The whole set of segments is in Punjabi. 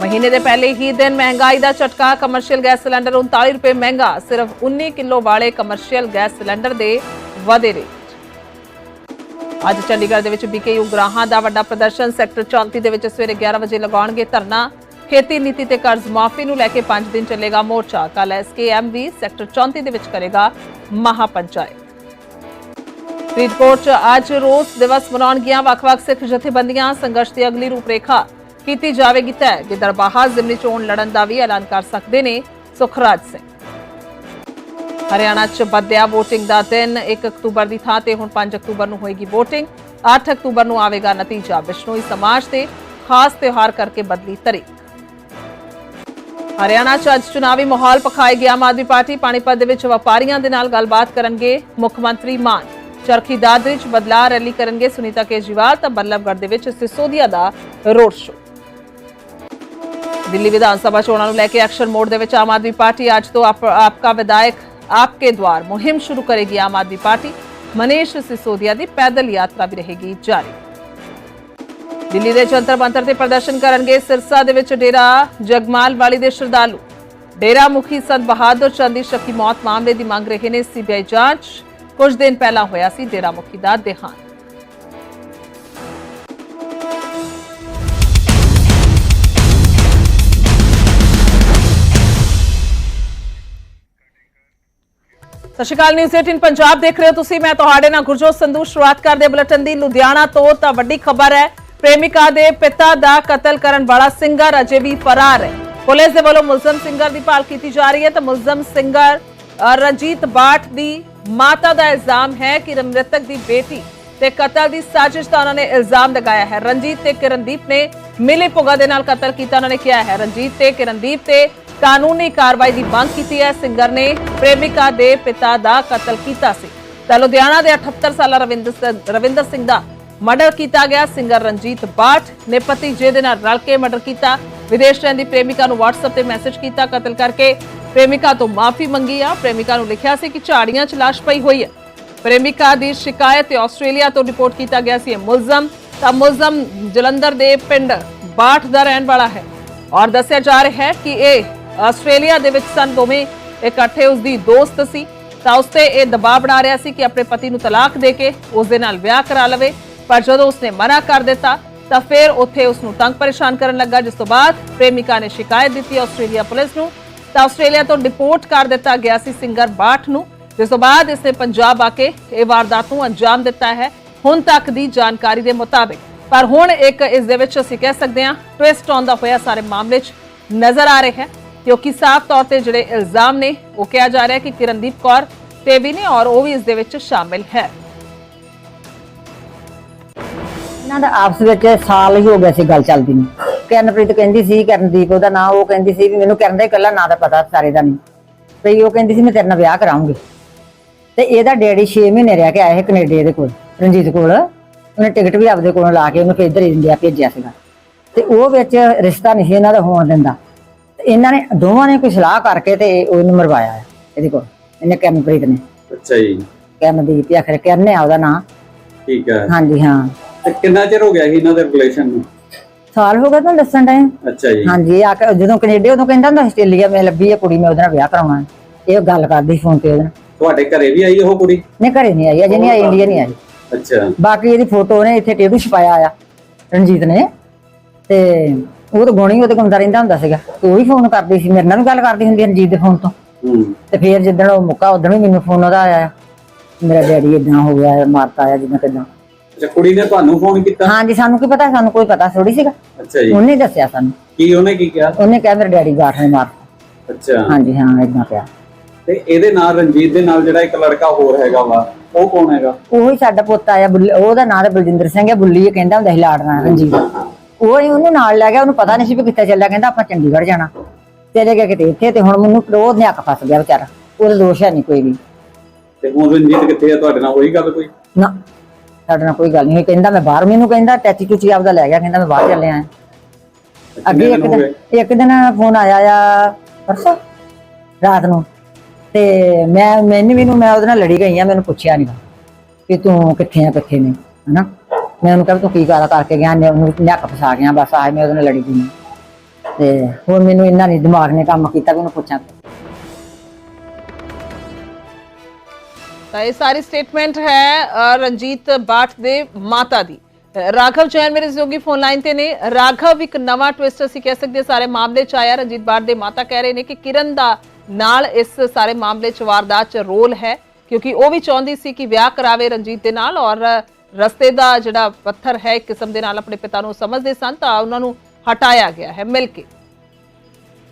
ਮਹੀਨੇ ਦੇ ਪਹਿਲੇ ਹੀ ਦਿਨ ਮਹਿੰਗਾਈ ਦਾ ਝਟਕਾ ਕਮਰਸ਼ੀਅਲ ਗੈਸ ਸਿਲੰਡਰ 39 ਰੁਪਏ ਮਹਿੰਗਾ, ਸਿਰਫ 19 ਕਿਲੋ ਵਾਲੇ ਕਮਰਸ਼ੀਅਲ ਗੈਸ ਸਿਲੰਡਰ ਦੇ ਵਧੇ ਰੇਟ ਅੱਜ ਚੰਡੀਗੜ੍ਹ ਦੇ ਵਿੱਚ ਬੀਕੇਯੂ ਗ੍ਰਾਹਾਂ ਦਾ ਵੱਡਾ ਪ੍ਰਦਰਸ਼ਨ, ਸੈਕਟਰ 34 ਦੇ ਵਿੱਚ ਸਵੇਰੇ 11 ਵਜੇ ਲਗਾਉਣਗੇ ਧਰਨਾ। ਖੇਤੀ ਨੀਤੀ ਤੇ ਕਰਜ਼ ਮਾਫੀ ਨੂੰ ਲੈ ਕੇ 5 ਦਿਨ ਚੱਲੇਗਾ ਮੋਰਚਾ। ਕੱਲ ਐਸਕੇਐਮ ਵੀ ਸੈਕਟਰ 34 ਦੇ ਵਿੱਚ ਕਰੇਗਾ ਮਹਾ ਪੰਚਾਇਤ ਫਰੀਦਕੋਟ 'ਚ ਅੱਜ ਰੋਸ ਦਿਵਸ ਮਨਾਉਣਗੀਆਂ ਵੱਖ-ਵੱਖ ਸਿੱਖ ਜਥੇਬੰਦੀਆਂ। ਸੰਘਰਸ਼ ਦੀ ਅਗਲੀ ਰੂਪਰੇਖਾ ਕੀਤੀ ਜਾਵੇਗੀ ਤੈਅ ਗਿੱਦੜਬਾਹਾ ਜ਼ਿਮਨੀ ਚੋਣ ਲੜਨ ਦਾ ਵੀ ਐਲਾਨ ਕਰ ਸਕਦੇ ਨੇ ਸੁਖਰਾਜ ਸਿੰਘ। ਹਰਿਆਣਾ 'ਚ ਬਦਿਆ VOTING ਦਾ ਦਿਨ 1 ਅਕਤੂਬਰ ਦੀ ਥਾਂ ਤੇ ਹੁਣ 5 ਅਕਤੂਬਰ ਨੂੰ ਹੋਏਗੀ VOTING 8 ਅਕਤੂਬਰ ਨੂੰ ਆਵੇਗਾ ਨਤੀਜਾ ਬਿਸ਼ਨੋਈ ਸਮਾਜ ਤੇ ਖਾਸ ਤਿਉਹਾਰ ਕਰਕੇ ਬਦਲੀ ਤਰੀਕ। ਹਰਿਆਣਾ 'ਚ ਅੱਜ ਚੁਣਾਵੀ ਮਾਹੌਲ ਪਖਾਏਗੀ ਆਮ ਆਦਮੀ ਪਾਰਟੀ ਪਾਣੀਪਤ ਦੇ ਵਿੱਚ ਵਪਾਰੀਆਂ ਦੇ ਨਾਲ ਗੱਲਬਾਤ ਕਰਨਗੇ ਮੁੱਖ ਮੰਤਰੀ ਮਾਨ। ਚਰਖੀ ਦਾਦਰੀ 'ਚ ਬਦਲਾ ਰੈਲੀ ਕਰਨਗੇ ਸੁਨੀਤਾ ਕੇਜਰੀਵਾਲ, ਤਾਂ ਬੱਲਭਗੜ੍ਹ ਦੇ ਵਿੱਚ ਸਿਸੋਦੀਆ ਦਾ ਰੋਡ ਸ਼ੋਅ। ਦਿੱਲੀ ਵਿਧਾਨ ਸਭਾ ਚੋਣਾਂ ਨੂੰ ਲੈ ਕੇ ਐਕਸ਼ਨ ਮੋਡ ਦੇ ਵਿੱਚ ਆਮ ਆਦਮੀ ਪਾਰਟੀ ਅੱਜ ਤੋਂ ਆਪਕਾ ਵਿਧਾਇਕ ਆਪਕੇ ਦਵਾਰ ਮੁਹਿੰਮ ਸ਼ੁਰੂ ਕਰੇਗੀ ਆਮ ਆਦਮੀ ਪਾਰਟੀ। ਮਨੀਸ਼ ਸਿਸੋਦੀਆ ਦੀ ਪੈਦਲ ਯਾਤਰਾ ਵੀ ਰਹੇਗੀ ਜਾਰੀ। ਦਿੱਲੀ ਦੇ ਜੰਤਰ ਮੰਤਰ ਤੇ ਪ੍ਰਦਰਸ਼ਨ ਕਰਨਗੇ ਸਿਰਸਾ ਦੇ ਵਿੱਚ ਡੇਰਾ ਜਗਮਾਲ ਵਾਲੀ ਦੇ ਸ਼ਰਧਾਲੂ। ਡੇਰਾ ਮੁਖੀ ਸੰਤ ਬਹਾਦਰ ਚੰਦ ਦੀ ਸ਼ੱਕੀ ਮੌਤ ਮਾਮਲੇ ਦੀ ਮੰਗ ਰਹੇ ਨੇ ਸੀਬੀਆਈ ਜਾਂਚ। ਕੁਝ ਦਿਨ ਪਹਿਲਾਂ ਹੋਇਆ ਸੀ ਡੇਰਾ ਮੁਖੀ ਦਾ ਦੇਹਾਂਤ। ਸਤਿ ਸ਼੍ਰੀ ਅਕਾਲ ਨਿਊਜ਼ 18 ਪੰਜਾਬ ਦੇਖ ਰਹੇ ਹੋ ਤੁਸੀਂ। ਮੈਂ ਤੁਹਾਡੇ ਨਾਲ ਗੁਰਜੋਤ ਸੰਧੂ, ਸ਼ੁਰੂਆਤ ਕਰਦੇ ਬੁਲੇਟਿਨ ਦੀ। ਲੁਧਿਆਣਾ ਤੋਂ ਤਾਂ ਵੱਡੀ ਖਬਰ ਹੈ, ਪ੍ਰੇਮਿਕਾ ਦੇ ਪਿਤਾ ਦਾ ਕਤਲ ਕਰਨ ਵਾਲਾ ਸਿੰਗਰ ਅਜੇ ਵੀ ਫਰਾਰ ਹੈ। ਪੁਲਿਸ ਦੇ ਵੱਲੋਂ ਮੁਲਜ਼ਮ ਸਿੰਗਰ ਦੀ ਭਾਲ ਕੀਤੀ ਜਾ ਰਹੀ ਹੈ ਤਾਂ ਮੁਲਜ਼ਮ ਸਿੰਗਰ ਰਣਜੀਤ ਬਾਠ ਦੀ ਮਾਤਾ ਦਾ ਇਲਜ਼ਾਮ ਹੈ ਕਿ ਮ੍ਰਿਤਕ ਦੀ ਬੇਟੀ ਤੇ ਕਤਲ ਦੀ ਸਾਜ਼ਿਸ਼ ਦਾ ਉਹਨਾਂ ਨੇ ਇਲਜ਼ਾਮ ਲਗਾਇਆ ਹੈ। ਰਣਜੀਤ ਤੇ ਕਿਰਨਦੀਪ ਨੇ ਮਿਲੀ ਭੁਗਾ ਦੇ ਨਾਲ ਕਤਲ ਕੀਤਾ। ਉਹਨਾਂ ਨੇ ਕਿਹਾ ਹੈ, ਰਣਜੀਤ ਤੇ ਕਿਰਨਦੀਪ ਤੇ ਕਾਨੂੰਨੀ ਕਾਰਵਾਈ ਦੀ ਮੰਗ ਕੀਤੀ ਹੈ। ਸਿੰਗਰ ਨੇ ਪ੍ਰੇਮਿਕਾ ਦੇ ਪਿਤਾ ਦਾ ਕਤਲ ਕੀਤਾ ਸੀ। ਤਾਂ ਲੁਧਿਆਣਾ ਦੇ 78 ਸਾਲਾ ਰਵਿੰਦਰ ਰਵਿੰਦਰ ਸਿੰਘ ਦਾ ਮਰਡਰ ਕੀਤਾ ਗਿਆ। ਸਿੰਗਰ ਰਣਜੀਤ ਬਾਠ ਨੇ ਭਤੀਜੇ ਦੇ ਨਾਲ ਰਲ ਕੇ ਮਰਡਰ ਕੀਤਾ। ਵਿਦੇਸ਼ ਰਹਿੰਦੀ ਪ੍ਰੇਮਿਕਾ ਨੂੰ WhatsApp ਤੇ ਮੈਸੇਜ ਕੀਤਾ। ਕਤਲ ਕਰਕੇ ਪ੍ਰੇਮਿਕਾ ਤੋਂ ਮਾਫੀ ਮੰਗੀ ਆ। ਪ੍ਰੇਮਿਕਾ ਨੂੰ ਲਿਖਿਆ ਸੀ ਕਿ ਝਾੜੀਆਂ 'ਚ ਲਾਸ਼ ਪਈ ਹੋਈ ਹੈ। ਪ੍ਰੇਮਿਕਾ ਦੀ ਸ਼ਿਕਾਇਤ ਤੇ ਆਸਟ੍ਰੇਲੀਆ ਤੋਂ ਰਿਪੋਰਟ ਕੀਤਾ ਗਿਆ ਸੀ। ਮੁਲਜ਼ਮ, ਤਾਂ ਮੁਲਜ਼ਮ ਜਲੰਧਰ ਦੇ ਪਿੰਡ ਬਾਠ ਦਾ ਰਹਿਣ ਵਾਲਾ ਹੈ। ਔਰ ਦੱਸਿਆ ਜਾ ਰਿਹਾ ਹੈ ਕਿ ਇਹ ਆਸਟ੍ਰੇਲੀਆ ਦੇ ਵਿੱਚ ਸਨ, ਦੋਵੇਂ ਇਕੱਠੇ ਉਸ ਦੀ ਦੋਸਤ ਸੀ। ਤਾਂ ਉਸ ਤੇ ਇਹ ਦਬਾਅ ਬਣਾ ਰਿਹਾ ਸੀ ਕਿ ਆਪਣੇ ਪਤੀ ਨੂੰ ਤਲਾਕ ਦੇ ਕੇ ਉਸ ਦੇ ਨਾਲ ਵਿਆਹ ਕਰਾ ਲਵੇ। ਪਰ ਜਦੋਂ ਉਸਨੇ ਮਨਾ ਕਰ ਦਿੱਤਾ, ਤਾਂ ਫਿਰ ਉੱਥੇ ਉਸ ਨੂੰ ਤੰਗ ਪਰੇਸ਼ਾਨ ਕਰਨ ਲੱਗਾ, ਜਿਸ ਤੋਂ ਬਾਅਦ ਪ੍ਰੇਮਿਕਾ ਨੇ ਸ਼ਿਕਾਇਤ ਦਿੱਤੀ ਆਸਟ੍ਰੇਲੀਆ ਪੁਲਿਸ ਨੂੰ। ਤਾਂ ਆਸਟ੍ਰੇਲੀਆ ਤੋਂ ਡਿਪੋਰਟ ਕਰ ਦਿੱਤਾ ਗਿਆ ਸੀ ਸਿੰਗਰ ਬਾਠ ਨੂੰ। ਜਿਸ ਤੋਂ ਬਾਅਦ ਇਸਨੇ ਪੰਜਾਬ ਆ ਕੇ ਇਹ ਵਾਰਦਾਤ ਨੂੰ ਅੰਜਾਮ ਦਿੱਤਾ ਹੈ, ਹੁਣ ਤੱਕ ਦੀ ਜਾਣਕਾਰੀ ਦੇ ਮੁਤਾਬਿਕ। ਪਰ ਹੁਣ ਇੱਕ ਇਸ ਦੇ ਵਿੱਚ ਅਸੀਂ ਕਹਿ ਸਕਦੇ ਹਾਂ ਟਵਿਸਟ ਆਉਂਦਾ ਹੋਇਆ ਸਾਰੇ ਮਾਮਲੇ 'ਚ ਨਜ਼ਰ ਆ ਰਿਹਾ ਹੈ। ਕਿਉਂਕਿ ਸਾਫ਼ ਤੌਰ ਤੇ ਜਿਹੜੇ ਇਲਜ਼ਾਮ ਨੇ, ਉਹ ਕਿਹਾ ਜਾ ਰਿਹਾ ਕਿ ਕਿਰਨਦੀਪ ਕੌਰ ਤੇ ਵੀ ਨੇ ਔਰ ਉਹ ਵੀ ਇਸ ਦੇ ਵਿੱਚ ਸ਼ਾਮਿਲ ਹੈ। ਇਹਨਾਂ ਦਾ ਆਪਸ ਵਿੱਚ ਸਾਲ ਹੀ ਹੋ ਗਿਆ ਸੀ ਗੱਲ ਚੱਲਦੀ ਨੂੰ। ਕਰਨਪ੍ਰੀਤ ਕਹਿੰਦੀ ਸੀ, ਕਰਨਦੀਪ ਉਹਦਾ ਨਾਂ, ਉਹ ਕਹਿੰਦੀ ਸੀ ਵੀ ਮੈਨੂੰ ਕਰਨ ਦਾ ਇਕੱਲਾ ਨਾਂ ਦਾ ਪਤਾ ਸਾਰੇ ਦਾ ਨਹੀਂ ਤੇ ਉਹ ਕਹਿੰਦੀ ਸੀ, ਮੈਂ ਤੇਰੇ ਨਾਲ ਵਿਆਹ ਕਰਾਉਂਗੀ। ਤੇ ਇਹਦਾ ਡੈਡੀ 6 ਮਹੀਨੇ ਰਹਿ ਕੇ ਆਇਆ ਹੈ ਕੈਨੇਡਾ ਦੇ ਕੋਲ, ਰਣਜੀਤ ਕੋਲ। ਉਹਨੇ ਟਿਕਟ ਵੀ ਆਪਦੇ ਕੋਲੋਂ ਲਾ ਕੇ ਉਹਨੂੰ ਫਿਰ ਇੱਧਰ ਇੰਡੀਆ ਭੇਜਿਆ ਸੀਗਾ। ਤੇ ਉਹ ਵਿੱਚ ਰਿਸ਼ਤਾ ਨਹੀਂ ਸੀ ਇਹਨਾਂ ਦਾ ਹੋਣ ਦਿੰਦਾ। ਤੇ ਇਹਨਾਂ ਨੇ ਦੋਵਾਂ ਨੇ ਕੋਈ ਸਲਾਹ ਕਰਕੇ ਤੇ ਉਹਨੂੰ ਮਰਵਾਇਆ ਹੈ ਇਹਦੇ ਕੋਲ ਇਹਨੇ ਕਰਨਪ੍ਰੀਤ ਨੇ। ਅੱਛਾ ਜੀ। ਕਰਨਦੀਪ ਆਖਰ ਕਰਨੇ ਆ ਉਹਦਾ ਨਾਂ। ਠੀਕ ਹੈ। ਹਾਂਜੀ ਹਾਂ। ਤੇ ਕਿੰਨਾ ਚਿਰ ਹੋ ਗਿਆ ਸੀ ਇਹਨਾਂ ਦੇ ਰਿਲੇਸ਼ਨ ਨੂੰ? ਸਾਲ ਹੋ ਗਿਆ ਤੁਹਾਨੂੰ ਦੱਸਣ ਡਏ? ਅੱਛਾ ਜੀ। ਹਾਂਜੀ ਆ ਕੇ ਜਦੋਂ ਕੈਨੇਡਾ ਉਦੋਂ ਕਹਿੰਦਾ ਹੁੰਦਾ ਆਸਟ੍ਰੇਲੀਆ ਮੈਂ ਲੱਭੀ ਹੈ ਕੁੜੀ ਮੈਂ ਉਹਦੇ ਨਾਲ ਵਿਆਹ ਕਰਾਉਣਾ। ਹੈ। ਇਹ ਗੱਲ ਕਰਦੀ ਫੋਨ ਤੇ ਉਹਦੇ ਨਾਲ। ਤੁਹਾਡੇ ਘਰੇ ਵੀ ਆਈ ਉਹ ਕੁੜੀ? ਨਹੀਂ ਘਰੇ ਨਹੀਂ ਆਈ ਅਜੇ ਨਹੀਂ ਆਈ ਇੰਡੀਆ ਨਹੀਂ ਆਈ। ਅੱਛਾ। ਬਾਕੀ ਇਹਦੀ ਫੋਟੋ ਨੇ ਇੱਥੇ ਟੇਬਲ ਛਪਾਇਆ ਆ ਰਣਜੀਤ ਨੇ। ਤੇ ਉਹ ਤਾਂ ਗੋਣੀ ਉਹਦੇ ਕੋਲ ਰਹਿੰਦਾ ਹੁੰਦਾ ਸੀਗਾ। ਤੇ ਉਹ ਵੀ ਫੋਨ ਕਰਦੀ ਸੀ ਮੇਰੇ ਨਾਲ ਵੀ ਗੱਲ ਕਰਦੀ ਹੁੰਦੀ ਰਣਜੀਤ ਦੇ ਫੋਨ ਤੋਂ। ਹੂੰ। ਤੇ ਫੇਰ ਜਿੱਦਣ ਉਹ ਮੁੱਕਾ ਉਦੋਂ ਵੀ ਮੈਨੂੰ ਫੋਨ ਉਹਦਾ ਆਇਆ। ਮੇਰਾ ਡੈਡੀ ਇਦਾਂ ਹੋ ਗਿਆ ਮਾਰਤਾ ਆ ਜਿੱਦਾਂ ਕਿਦਾਂ। ਅੱਛਾ ਕੁੜੀ ਨੇ ਤੁਹਾਨੂੰ ਫੋਨ ਕੀਤਾ? ਹਾਂਜੀ ਸਾਨੂੰ ਕੀ ਪਤਾ ਸਾਨੂੰ ਕੋਈ ਪਤਾ ਥੋੜੀ ਸੀਗਾ। ਅੱਛਾ ਜੀ। ਉਹਨੇ ਦੱਸਿਆ ਸਾਨੂੰ। ਕੀ ਉਹਨੇ ਕੀ ਕਿਹਾ? ਉਹਨੇ ਕਿਹਾ ਮੇਰੇ ਡੈਡੀ ਗਾਠ ਨੇ ਮਾਰਤਾ ਅੱਛਾ। ਹਾਂਜੀ ਹਾਂ ਇਦਾਂ ਪਿਆ ਤੇ ਇਹਦੇ ਨਾਲ ਰਣਜੀਤ ਦੇ ਨਾਲ ਜਿਹੜਾ ਇੱਕ ਲੜਕਾ ਹੋਰ ਹੈਗਾ ਵਾ ਉਹ ਕੌਣ ਹੈਗਾ? ਉਹੀ ਸਾਡਾ ਪੁੱਤ ਆਇਆ ਬੁੱਲ- ਉਹਦਾ ਨਾਂ ਤਾਂ ਬਲਜਿੰਦਰ ਸਿੰਘ ਹੈ ਬੁੱਲੀ ਇਹ ਕਹਿੰਦਾ ਹੁੰਦਾ ਸੀ ਲਾੜਨਾ ਰਣਜੀਤ। ਉਹ ਉਹਨੂੰ ਨਾਲ ਲੈ ਗਿਆ ਉਹਨੂੰ ਪਤਾ ਨਹੀਂ ਸੀ ਵੀ ਕਿੱਥੇ ਚੱਲਿਆ ਕਹਿੰਦਾ ਆਪਾਂ ਚੰਡੀਗੜ੍ਹ ਜਾਣਾ। ਚਲੇ ਗਿਆ ਕਿਤੇ ਇੱਥੇ ਤੇ ਹੁਣ ਮੈਨੂੰ ਉਹ ਨਿਆਕ ਫਸ ਗਿਆ ਵਿਚਾਰਾ ਉਹਦਾ ਦੋਸ਼ ਹੈ ਨਹੀਂ ਕੋਈ ਵੀ। ਤੇ ਹੁਣ ਰਣਜੀਤ ਕਿੱਥੇ ਆ? ਤੁਹਾਡੇ ਨਾਲ ਹੋਈ ਗੱਲ ਕੋਈ? ਨਾ ਸਾਡੇ ਨਾਲ ਕੋਈ ਗੱਲ ਨਹੀਂ ਹੋਈ ਕਹਿੰਦਾ ਮੈਂ ਬਾਹਰ ਮੈਨੂੰ ਕਹਿੰਦਾ ਟੈਚੀ ਟੂਚੀ ਆਪਦਾ ਲੈ ਗਿਆ ਕਹਿੰਦਾ ਮੈਂ ਬਾਹਰ ਚੱਲਿਆ ਆਂ ਅੱਗੇ ਇੱਕ ਦਿਨ ਇੱਕ ਦਿਨ ਫੋਨ ਆਇਆ ਆ ਪਰਸੋਂ ਰਾਤ ਨੂੰ। ਤੇ ਮੈਂ ਮੈਨੂੰ ਵੀ ਨੂੰ ਮੈਂ ਉਹਦੇ ਨਾਲ ਲੜੀ ਗਈ ਆ ਮੈਨੂੰ ਪੁੱਛਿਆ ਨਹੀਂ ਕਿ ਤੂੰ ਕਿੱਥੇ ਆ ਕਿੱਥੇ ਨਹੀਂ ਹਨਾ? ਮੈਂ ਉਹਨੂੰ ਕਿਹਾ ਵੀ ਤੂੰ ਕੀ ਗਾਲਾਂ ਕਰਕੇ ਗਿਆ ਨੇ ਉਹਨੂੰ ਨੱਕ ਫਸਾ ਗਿਆ, ਬਸ ਆਏ ਮੈਂ ਉਹਦੇ ਨਾਲ ਲੜੀ ਗਈ ਤੇ ਹੁਣ ਮੈਨੂੰ ਇੰਨਾ ਨਹੀਂ ਦਿਮਾਗ ਨੇ ਕੰਮ ਕੀਤਾ ਕਿ ਉਹਨੂੰ ਪੁੱਛਾਂ। ਤਾਂ ਇਹ ਸਾਰੀ ਸਟੇਟਮੈਂਟ ਹੈ ਰਣਜੀਤ ਬਾਠ ਦੇ ਮਾਤਾ ਦੀ। ਰਾਘਵ ਜੈਨ ਮੇਰੇ ਸਹਿਯੋਗੀ ਫੋਨ ਲਾਈਨ ਤੇ ਨੇ। ਰਾਘਵ ਇੱਕ ਨਵਾਂ ਟਵਿਸਟ ਅਸੀਂ ਕਹਿ ਸਕਦੇ ਸਾਰੇ ਮਾਮਲੇ ਚ ਆਇਆ। ਰਣਜੀਤ ਬਾਠ ਦੇ ਮਾਤਾ ਕਹਿ ਰਹੇ ਨੇ ਕਿ ਕਿਰਨ ਦਾ ਨਾਲ ਇਸ ਸਾਰੇ ਮਾਮਲੇ ਚ ਵਾਰਦਾਤ ਚ ਰੋਲ ਹੈ, ਕਿਉਂਕਿ ਉਹ ਵੀ ਚਾਹੁੰਦੀ ਸੀ ਕਿ ਵਿਆਹ ਕਰਾਵੇ ਰਣਜੀਤ ਦੇ ਨਾਲ ਔਰ ਰਸਤੇ ਦਾ ਜਿਹੜਾ ਪੱਥਰ ਹੈ, ਇੱਕ ਕਿਸਮ ਦੇ ਨਾਲ ਆਪਣੇ ਪਿਤਾ ਨੂੰ ਸਮਝਦੇ ਸਨ, ਤਾਂ ਉਹਨਾਂ ਨੂੰ ਹਟਾਇਆ ਗਿਆ ਹੈ ਮਿਲ ਕੇ।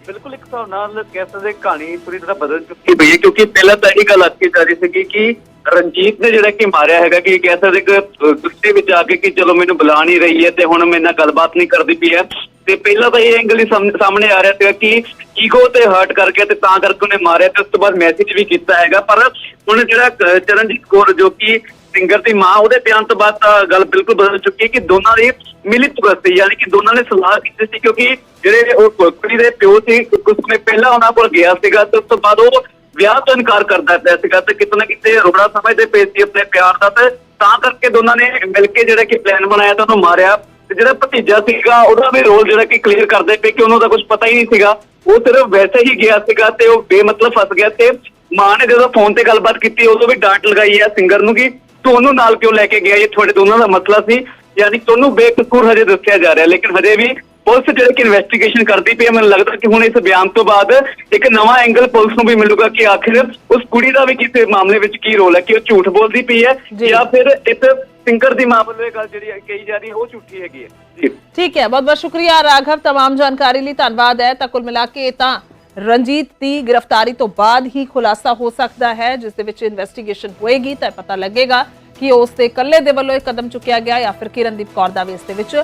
ਬਿਲਕੁਲ, ਇੱਕ ਹਿਸਾਬ ਨਾਲ ਕਹਿ ਸਕਦੇ ਕਹਾਣੀ ਪੂਰੀ ਤਰ੍ਹਾਂ ਬਦਲ ਚੁੱਕੀ ਪਈ ਹੈ, ਕਿਉਂਕਿ ਪਹਿਲਾਂ ਤਾਂ ਇਹ ਗੱਲ ਆਖੀ ਜਾ ਰਹੀ ਸੀਗੀ ਕਿ ਰਣਜੀਤ ਨੇ ਜਿਹੜਾ ਕਿ ਮਾਰਿਆ ਹੈਗਾ, ਕਿ ਕਹਿ ਸਕਦੇ ਕਿ ਗੁੱਸੇ ਵਿੱਚ ਆ ਕੇ ਕਿ ਚਲੋ ਮੈਨੂੰ ਬੁਲਾ ਨਹੀਂ ਰਹੀ ਹੈ ਤੇ ਹੁਣ ਮੇਰੇ ਨਾਲ ਗੱਲਬਾਤ ਨਹੀਂ ਕਰਦੀ ਪਈ ਹੈ। ਤੇ ਪਹਿਲਾਂ ਤਾਂ ਇਹ ਐਂਗਲ ਹੀ ਸਾਹਮਣੇ ਆ ਰਿਹਾ ਸੀਗਾ ਕਿ ਈਗੋ ਤੇ ਹਰਟ ਕਰਕੇ ਤੇ ਤਾਂ ਕਰਕੇ ਉਹਨੇ ਮਾਰਿਆ ਤੇ ਉਸ ਤੋਂ ਬਾਅਦ ਮੈਸੇਜ ਵੀ ਕੀਤਾ ਹੈਗਾ, ਪਰ ਹੁਣ ਜਿਹੜਾ ਚਰਨਜੀਤ ਕੌਰ ਜੋ ਕਿ ਸਿੰਗਰ ਦੀ ਮਾਂ, ਉਹਦੇ ਬਿਆਨ ਤੋਂ ਬਾਅਦ ਗੱਲ ਬਿਲਕੁਲ ਬਦਲ ਚੁੱਕੀ ਹੈ ਕਿ ਦੋਨਾਂ ਦੀ ਮਿਲੀ ਭੁਗਤ ਸੀ, ਯਾਨੀ ਕਿ ਦੋਨਾਂ ਨੇ ਸਲਾਹ ਕੀਤੀ ਸੀ ਕਿਉਂਕਿ ਜਿਹੜੇ ਉਹ ਕੁੜੀ ਦੇ ਪਿਓ ਸੀ ਕੁਝ ਸਮੇਂ ਪਹਿਲਾਂ ਉਹਨਾਂ ਕੋਲ ਗਿਆ ਸੀਗਾ ਤੇ ਉਸ ਤੋਂ ਬਾਅਦ ਉਹ ਵਿਆਹ ਤੋਂ ਇਨਕਾਰ ਕਰਦਾ ਪਿਆ ਸੀਗਾ ਤੇ ਕਿਤੇ ਨਾ ਕਿਤੇ ਰੋੜਾ ਸਮਝਦੇ ਪਏ ਸੀ ਆਪਣੇ ਪਿਆਰ ਦਾ ਤੇ ਤਾਂ ਕਰਕੇ ਦੋਨਾਂ ਨੇ ਮਿਲ ਕੇ ਜਿਹੜਾ ਕਿ ਪਲਾਨ ਬਣਾਇਆ ਤੇ ਉਹਨੂੰ ਮਾਰਿਆ ਤੇ ਜਿਹੜਾ ਭਤੀਜਾ ਸੀਗਾ, ਉਹਦਾ ਵੀ ਰੋਲ ਜਿਹੜਾ ਕਿ ਕਲੀਅਰ ਕਰਦੇ ਪਏ ਕਿ ਉਹਨੂੰ ਤਾਂ ਕੁਝ ਪਤਾ ਹੀ ਨਹੀਂ ਸੀਗਾ। ਉਹ ਸਿਰਫ ਵੈਸੇ ਹੀ ਗਿਆ ਸੀਗਾ ਤੇ ਉਹ ਬੇਮਤਲਬ ਫਸ ਗਿਆ ਤੇ ਮਾਂ ਨੇ ਜਦੋਂ ਫੋਨ ਤੇ ਗੱਲਬਾਤ ਕੀਤੀ, ਉਦੋਂ ਵੀ ਡਾਂਟ ਲਗਾਈ ਹੈ ਸਿੰਗਰ ਨੂੰ ਕਿ ਤੂੰ ਉਹਨੂੰ ਨਾਲ ਕਿਉਂ ਲੈ ਕੇ ਗਿਆ ਇਹ ਤੁਹਾਡੇ ਦੋਨਾਂ ਦਾ ਮਸਲਾ ਸੀ ਯਾਨੀ ਕਿ ਉਹਨੂੰ ਬੇਕਸੂਰ ਹਜੇ ਦੱਸਿਆ ਜਾ ਰਿਹਾ ਲੇਕਿਨ ਹਜੇ ਵੀ ਪੁਲਿਸ ਜਿਹੜੀ ਕਿ ਇਨਵੈਸਟੀਗੇਸ਼ਨ ਕਰਦੀ ਪਈ ਹੈ ਮੈਨੂੰ ਲੱਗਦਾ ਕਿ ਹੁਣ ਇਸ ਬਿਆਨ ਤੋਂ ਬਾਅਦ ਇੱਕ ਨਵਾਂ ਐਂਗਲ ਪੁਲਿਸ ਨੂੰ ਵੀ ਮਿਲੂਗਾ ਕਿ ਆਖਿਰ ਉਸ ਕੁੜੀ ਦਾ ਵੀ ਕਿਸੇ ਮਾਮਲੇ ਵਿੱਚ ਕੀ ਰੋਲ ਹੈ ਕਿ ਉਹ ਝੂਠ ਬੋਲਦੀ ਪਈ ਹੈ ਜੀ। ਜਾਂ ਫਿਰ ਇਸ ਸਿੰਗਰ ਦੀ ਮਾਂ ਵੱਲੋਂ ਇਹ ਗੱਲ ਜਿਹੜੀ ਕਹੀ ਜਾ ਰਹੀ ਹੈ ਉਹ ਝੂਠੀ ਹੈਗੀ ਹੈ ਜੀ ਠੀਕ ਹੈ ਬਹੁਤ ਬਹੁਤ ਸ਼ੁਕਰੀਆ ਰਾਘਵ तमाम ਜਾਣਕਾਰੀ ਲਈ ਧੰਨਵਾਦ ਹੈ ਤਾਂ ਕੁੱਲ ਮਿਲਾ ਕੇ ਇਹ ਤਾਂ ਰਣਜੀਤ ਦੀ ਗ੍ਰਿਫਤਾਰੀ ਤੋਂ ਬਾਅਦ ਹੀ ਖੁਲਾਸਾ ਹੋ ਸਕਦਾ ਹੈ, ਜਿਸ ਦੇ ਵਿੱਚ ਇਨਵੈਸਟੀਗੇਸ਼ਨ ਹੋਏਗੀ, ਤਾਂ ਪਤਾ ਲੱਗੇਗਾ ਕਿ ਉਸ ਦੇ ਇਕੱਲੇ ਦੇ ਵੱਲੋਂ ਇਹ ਕਦਮ ਚੁੱਕਿਆ ਗਿਆ ਜਾਂ ਫਿਰ ਕਿਰਨਦੀਪ ਕੌਰ ਦਾ ਵੀ ਇਸ ਦੇ ਵਿੱਚ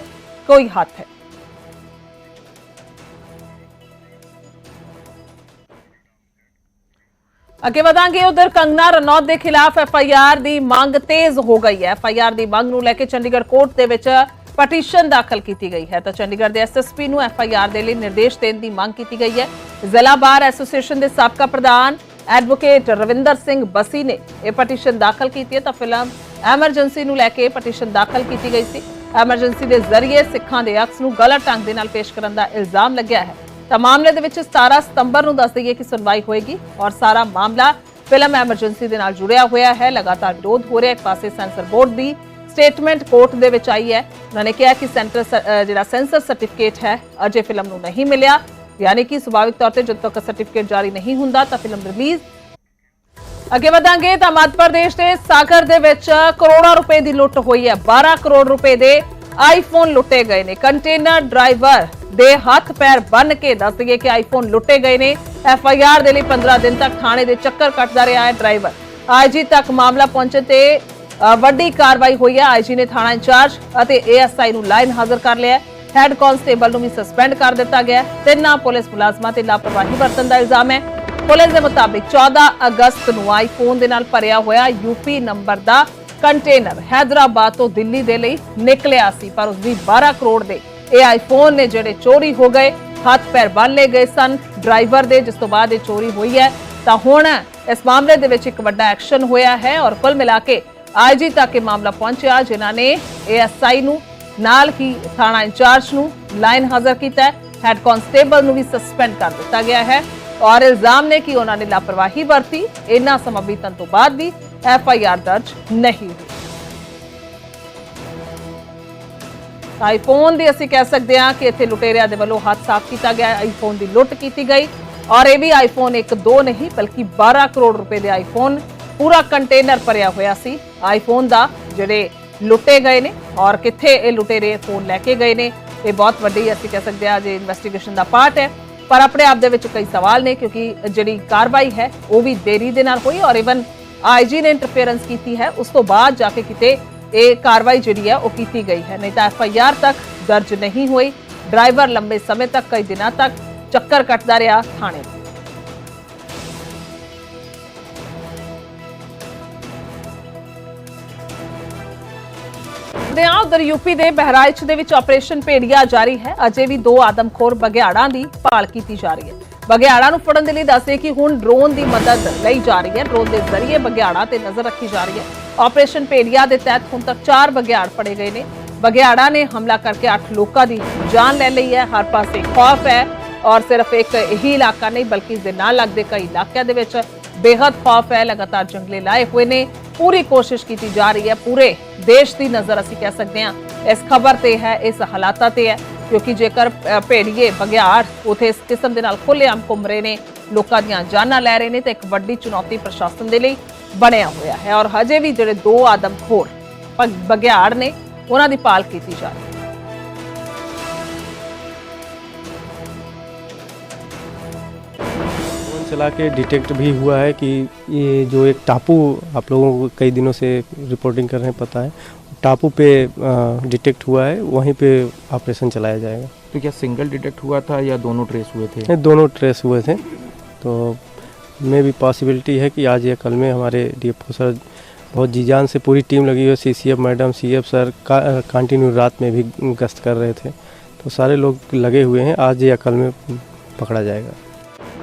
ਕੋਈ ਹੱਥ ਹੈ। ਅੱਗੇ ਵਧਾਂਗੇ, ਉਧਰ ਕੰਗਨਾ ਰਣੌਤ ਦੇ ਖਿਲਾਫ ਐਫ ਆਈ ਆਰ ਦੀ ਮੰਗ ਤੇਜ਼ ਹੋ ਗਈ ਹੈ। ਐਫ ਆਈ ਆਰ ਦੀ ਮੰਗ ਨੂੰ ਲੈ ਕੇ ਚੰਡੀਗੜ੍ਹ ਕੋਰਟ ਦੇ ਵਿੱਚ ਪਟੀਸ਼ਨ ਦਾਖਲ ਕੀਤੀ ਗਈ ਹੈ। ਤਾਂ ਚੰਡੀਗੜ੍ਹ ਦੇ ਐਸ ਐਸ ਪੀ ਨੂੰ ਐਫ ਆਈ ਆਰ ਦੇ ਲਈ ਨਿਰਦੇਸ਼ ਦੇਣ ਦੀ ਮੰਗ ਕੀਤੀ ਗਈ ਹੈ। ਜ਼ਿਲ੍ਹਾ ਬਾਰ ਐਸੋਸੀਏਸ਼ਨ ਦੇ ਸਾਬਕਾ ਪ੍ਰਧਾਨ ਐਡਵੋਕੇਟ ਰਵਿੰਦਰ ਸਿੰਘ ਬਸੀ ਨੇ ਇਹ ਪਟੀਸ਼ਨ ਦਾਖਲ ਕੀਤੀ ਹੈ। ਤਾਂ ਫਿਲਮ ਐਮਰਜੈਂਸੀ ਨੂੰ ਲੈ ਕੇ ਪਟੀਸ਼ਨ ਦਾਖਲ ਕੀਤੀ ਗਈ ਸੀ। ਐਮਰਜੈਂਸੀ ਦੇ ਜ਼ਰੀਏ ਸਿੱਖਾਂ ਦੇ ਅਕਸ ਨੂੰ ਗਲਤ ਢੰਗ ਦੇ ਨਾਲ ਪੇਸ਼ ਕਰਨ ਦਾ ਇਲਜ਼ਾਮ ਲੱਗਿਆ ਹੈ। ਤਾਂ ਮਾਮਲੇ ਦੇ ਵਿੱਚ 17 ਸਤੰਬਰ ਨੂੰ ਦੱਸ ਦਈਏ ਕਿ ਸੁਣਵਾਈ ਹੋਏਗੀ ਔਰ ਸਾਰਾ ਮਾਮਲਾ ਫਿਲਮ ਐਮਰਜੈਂਸੀ ਦੇ ਨਾਲ ਜੁੜਿਆ ਹੋਇਆ ਹੈ। ਲਗਾਤਾਰ ਵਿਰੋਧ ਹੋ ਰਿਹਾ ਹੈ। ਇੱਕ ਪਾਸੇ ਸੈਂਸਰ ਬੋਰਡ ਦੀ ਸਟੇਟਮੈਂਟ ਕੋਰਟ ਦੇ ਵਿੱਚ ਆਈ ਹੈ। ਉਹਨਾਂ ਨੇ ਕਿਹਾ ਕਿ ਸੈਂਟਰ ਜਿਹੜਾ ਸੈਂਸਰ ਸਰਟੀਫਿਕੇਟ ਹੈ, ਅਜੇ ਫਿਲਮ ਨੂੰ ਨਹੀਂ ਮਿਲਿਆ। ਯਾਨੀ ਕਿ ਸੁਭਾਵਿਕ ਤੌਰ ਤੇ ਜਦੋਂ ਤੱਕ ਸਰਟੀਫਿਕੇਟ ਜਾਰੀ ਨਹੀਂ ਹੁੰਦਾ ਤਾਂ ਫਿਲਮ ਰਿਲੀਜ਼ ਅੱਗੇ ਵਧਾਂਗੇ ਤਾਂ ਮੱਧ ਪ੍ਰਦੇਸ਼ ਦੇ ਸਾਗਰ ਦੇ ਵਿੱਚ ਕਰੋੜਾਂ ਰੁਪਏ ਦੀ ਲੁੱਟ ਹੋਈ ਹੈ। 12 ਕਰੋੜ ਰੁਪਏ ਦੇ ਆਈਫੋਨ ਲੁੱਟੇ ਗਏ ਨੇ। ਕੰਟੇਨਰ ਡਰਾਈਵਰ ਦੇ ਹੱਥ ਪੈਰ ਬੰਨ ਕੇ ਦੱਸ ਦਈਏ ਕਿ ਆਈਫੋਨ ਲੁੱਟੇ ਗਏ ਨੇ। ਐਫ ਆਈ ਆਰ ਦੇ ਲਈ 15 ਦਿਨ ਤੱਕ ਥਾਣੇ ਦੇ ਚੱਕਰ ਕੱਟਦਾ ਰਿਹਾ ਹੈ ਡਰਾਈਵਰ। ਆਈਜੀ ਤੱਕ ਮਾਮਲਾ ਪਹੁੰਚਣ ਤੇ ਵੱਡੀ ਕਾਰਵਾਈ ਹੋਈ ਹੈ। ਆਈਜੀ ਨੇ ਥਾਣਾ ਇੰਚਾਰਜ ਅਤੇ ਏਐਸਆਈ ਨੂੰ ਲਾਈਨ ਹਾਜ਼ਰ ਕਰ ਲਿਆ ਹੈ। ਹੈੱਡ ਕਾਂਸਟੇਬਲ ਨੂੰ ਵੀ ਸਸਪੈਂਡ ਕਰ ਦਿੱਤਾ ਗਿਆ ਹੈ ਤਿੰਨਾਂ ਪੁਲਿਸ ਮੁਲਾਜ਼ਮਾਂ ਤੇ ਲਾਪਰਵਾਹੀ ਵਰਤਣ ਦਾ ਇਲਜ਼ਾਮ ਹੈ। ਪੁਲਿਸ ਦੇ ਮੁਤਾਬਿਕ 14 ਅਗਸਤ ਨੂੰ ਆਈਫੋਨ ਦੇ ਨਾਲ ਭਰਿਆ ਹੋਇਆ ਯੂਪੀ ਨੰਬਰ ਦਾ ਕੰਟੇਨਰ ਹੈਦਰਾਬਾਦ ਤੋਂ ਦਿੱਲੀ ਦੇ ਲਈ ਨਿਕਲਿਆ ਸੀ, ਪਰ ਉਸ ਦੀ 12 ਕਰੋੜ ਦੇ ਇਹ ਆਈਫੋਨ ਨੇ ਜਿਹੜੇ ਚੋਰੀ ਹੋ ਗਏ, ਹੱਥ ਪੈਰ ਬੰਨ ਲਏ ਗਏ ਸਨ, ਡਰਾਈਵਰ ਦੇ ਜਿਸ ਤੋਂ ਬਾਅਦ ਇਹ ਚੋਰੀ ਹੋਈ ਹੈ, ਤਾਂ ਹੁਣ ਇਸ ਮਾਮਲੇ ਦੇ ਵਿੱਚ ਇੱਕ ਵੱਡਾ ਐਕਸ਼ਨ ਹੋਇਆ ਹੈ ਔਰ ਕੁੱਲ ਮਿਲਾ ਕੇ ਆਈਜੀ ਤੱਕ ਇਹ ਮਾਮਲਾ ਪਹੁੰਚਿਆ, ਜਿਨ੍ਹਾਂ ਨੇ ਏਐਸਆਈ ਨੂੰ ਨਾਲ ਹੀ ਥਾਣਾ ਇੰਚਾਰਜ ਨੂੰ ਲਾਈਨ ਹਾਜ਼ਰ ਕੀਤਾ ਹੈ। ਹੈੱਡ ਕਾਂਸਟੇਬਲ ਨੂੰ ਵੀ ਸਸਪੈਂਡ ਕਰ ਦਿੱਤਾ ਗਿਆ ਹੈ ਔਰ ਇਲਜ਼ਾਮ ਨੇ ਕਿ ਉਹਨਾਂ ਨੇ ਲਾਪਰਵਾਹੀ ਵਰਤੀ। ਇੰਨਾ ਸਮਾਂ ਬੀਤਣ ਤੋਂ ਬਾਅਦ ਵੀ ਐਫ ਆਈ ਆਰ ਦਰਜ ਨਹੀਂ ਹੋਈ। ਆਈਫੋਨ ਦੀ ਅਸੀਂ ਕਹਿ ਸਕਦੇ ਹਾਂ ਕਿ ਇੱਥੇ ਲੁਟੇਰਿਆਂ ਦੇ ਵੱਲੋਂ ਹੱਥ ਸਾਫ਼ ਕੀਤਾ ਗਿਆ ਆਈਫੋਨ ਦੀ ਲੁੱਟ ਕੀਤੀ ਗਈ ਔਰ ਇਹ ਵੀ ਆਈਫੋਨ 1 2 ਨਹੀਂ, ਬਲਕਿ 12 ਕਰੋੜ ਰੁਪਏ ਦੇ ਆਈਫੋਨ ਪੂਰਾ ਕੰਟੇਨਰ ਭਰਿਆ ਹੋਇਆ ਸੀ। ਆਈਫੋਨ ਦਾ ਜਿਹੜੇ ਲੁੱਟੇ ਗਏ ਨੇ ਔਰ ਕਿੱਥੇ ਇਹ ਲੁਟੇਰੇ ਫੋਨ ਲੈ ਕੇ ਗਏ ਨੇ। ਇਹ ਬਹੁਤ ਵੱਡੀ, ਅਸੀਂ ਕਹਿ ਸਕਦੇ ਹਾਂ, ਜੇ ਇਨਵੈਸਟੀਗੇਸ਼ਨ ਦਾ ਪਾਰਟ ਹੈ। ਪਰ ਆਪਣੇ ਆਪ ਦੇ ਵਿੱਚ ਕਈ ਸਵਾਲ ਨੇ ਕਿਉਂਕਿ ਜਿਹੜੀ ਕਾਰਵਾਈ ਹੈ, ਉਹ ਵੀ ਦੇਰੀ ਦੇ ਨਾਲ ਹੋਈ ਔਰ ਇਵਨ ਆਈਜੀ ਨੇ ਇੰਟਰਫੇਰੈਂਸ ਕੀਤੀ ਹੈ। ਉਸ ਤੋਂ ਬਾਅਦ ਜਾ ਕੇ ਕਿਤੇ ਇਹ ਕਾਰਵਾਈ ਜਿਹੜੀ ਹੈ, ਉਹ ਕੀਤੀ ਗਈ ਹੈ। ਨਹੀਂ ਤਾਂ ਐਫ ਆਈ ਆਰ ਤੱਕ ਦਰਜ ਨਹੀਂ ਹੋਈ। ਡਰਾਈਵਰ ਲੰਬੇ ਸਮੇਂ ਤੱਕ, ਕਈ ਦਿਨਾਂ ਤੱਕ ਚੱਕਰ ਕੱਟਦਾ ਰਿਹਾ ਥਾਣੇ। ਵਿੱਚ ਦੇ ਉਧਰ ਯੂਪੀ ਦੇ ਬਹਿਰਾਇਚ ਦੇ ਵਿੱਚ ਆਪਰੇਸ਼ਨ ਭੇੜੀਆ ਜਾਰੀ ਹੈ। ਅਜੇ ਵੀ ਦੋ ਆਦਮਖੋਰ ਬਗਿਆੜਾਂ ਦੀ ਭਾਲ ਕੀਤੀ ਜਾ ਰਹੀ ਹੈ। ਬਗਿਆੜਾਂ ਨੂੰ ਫੜਨ ਦੇ ਲਈ ਦੱਸਦੇ ਕਿ ਹੁਣ ਡਰੋਨ ਦੀ ਮਦਦ ਲਈ ਜਾ ਰਹੀ ਹੈ। ਡਰੋਨ ਦੇ ਜ਼ਰੀਏ ਬਗਿਆੜਾਂ ਤੇ ਨਜ਼ਰ ਰੱਖੀ ਜਾ ਰਹੀ ਹੈ। ਆਪਰੇਸ਼ਨ ਭੇੜੀਆ ਦੇ ਤਹਿਤ ਹੁਣ ਤੱਕ 4 ਬਗਿਆੜ ਫੜੇ ਗਏ ਨੇ। ਬਗਿਆੜਾਂ ਨੇ ਹਮਲਾ ਕਰਕੇ 8 ਲੋਕਾਂ ਦੀ ਜਾਨ ਲੈ ਲਈ ਹੈ। ਹਰ ਪਾਸੇ ਖੌਫ ਹੈ ਔਰ ਸਿਰਫ ਇੱਕ ਇਹੀ ਇਲਾਕਾ ਨਹੀਂ, ਬਲਕਿ ਇਸ ਦੇ ਨਾਲ ਲੱਗਦੇ ਕਈ ਇਲਾਕਿਆਂ ਦੇ ਵਿੱਚ ਬੇਹੱਦ ਖੌਫ ਹੈ। ਲਗਾਤਾਰ ਜੰਗਲੇ ਲਾਏ ਹੋਏ ਨੇ। ਪੂਰੀ ਕੋਸ਼ਿਸ਼ ਕੀਤੀ ਜਾ ਰਹੀ ਹੈ, ਪੂਰੇ ਦੇਸ਼ ਦੀ ਨਜ਼ਰ ਅਸੀਂ ਕਹਿ ਸਕਦੇ ਹਾਂ। ਇਸ ਖਬਰ ਤੇ ਹੈ, ਇਸ ਹਾਲਾਤਾਂ ਤੇ ਹੈ, ਕਿਉਂਕਿ ਜੇਕਰ ਭੇੜੀਏ ਬਗਿਆੜ ਉਥੇ ਇਸ ਕਿਸਮ ਦੇ ਨਾਲ ਖੁੱਲ੍ਹੇਆਮ ਘੁੰਮ ਰਹੇ ਨੇ, ਲੋਕਾਂ ਦੀਆਂ ਜਾਨਾਂ ਲੈ ਰਹੇ ਨੇ ਤੇ ਇੱਕ ਵੱਡੀ ਚੁਣੌਤੀ ਪ੍ਰਸ਼ਾਸਨ ਦੇ ਲਈ ਬਣਿਆ ਹੋਇਆ ਹੈ। ਔਰ ਹਜੇ ਵੀ ਜਿਹੜੇ ਦੋ ਆਦਮਖੋਰ ਬ- ਬਗਿਆੜ ਨੇ, ਉਹਨਾਂ ਦੀ ਪਾਲ ਕੀਤੀ ਜਾ ਰਹੀ चला के डिटेक्ट भी हुआ है कि ये जो एक टापू आप लोगों को कई दिनों से रिपोर्टिंग कर रहे हैं पता है टापू पे डिटेक्ट हुआ है वहीं पे ऑपरेशन चलाया जाएगा। तो क्या सिंगल डिटेक्ट हुआ था या दोनों ट्रेस हुए थे? दोनों ट्रेस हुए थे। तो में भी पॉसिबिलिटी है कि आज या कल में हमारे डी एफ़ सर बहुत जी जान से पूरी टीम लगी हुई है C C F madam C F sir का कंटिन्यू रात में भी गश्त कर रहे थे। तो सारे लोग लगे हुए हैं आज या कल में पकड़ा जाएगा।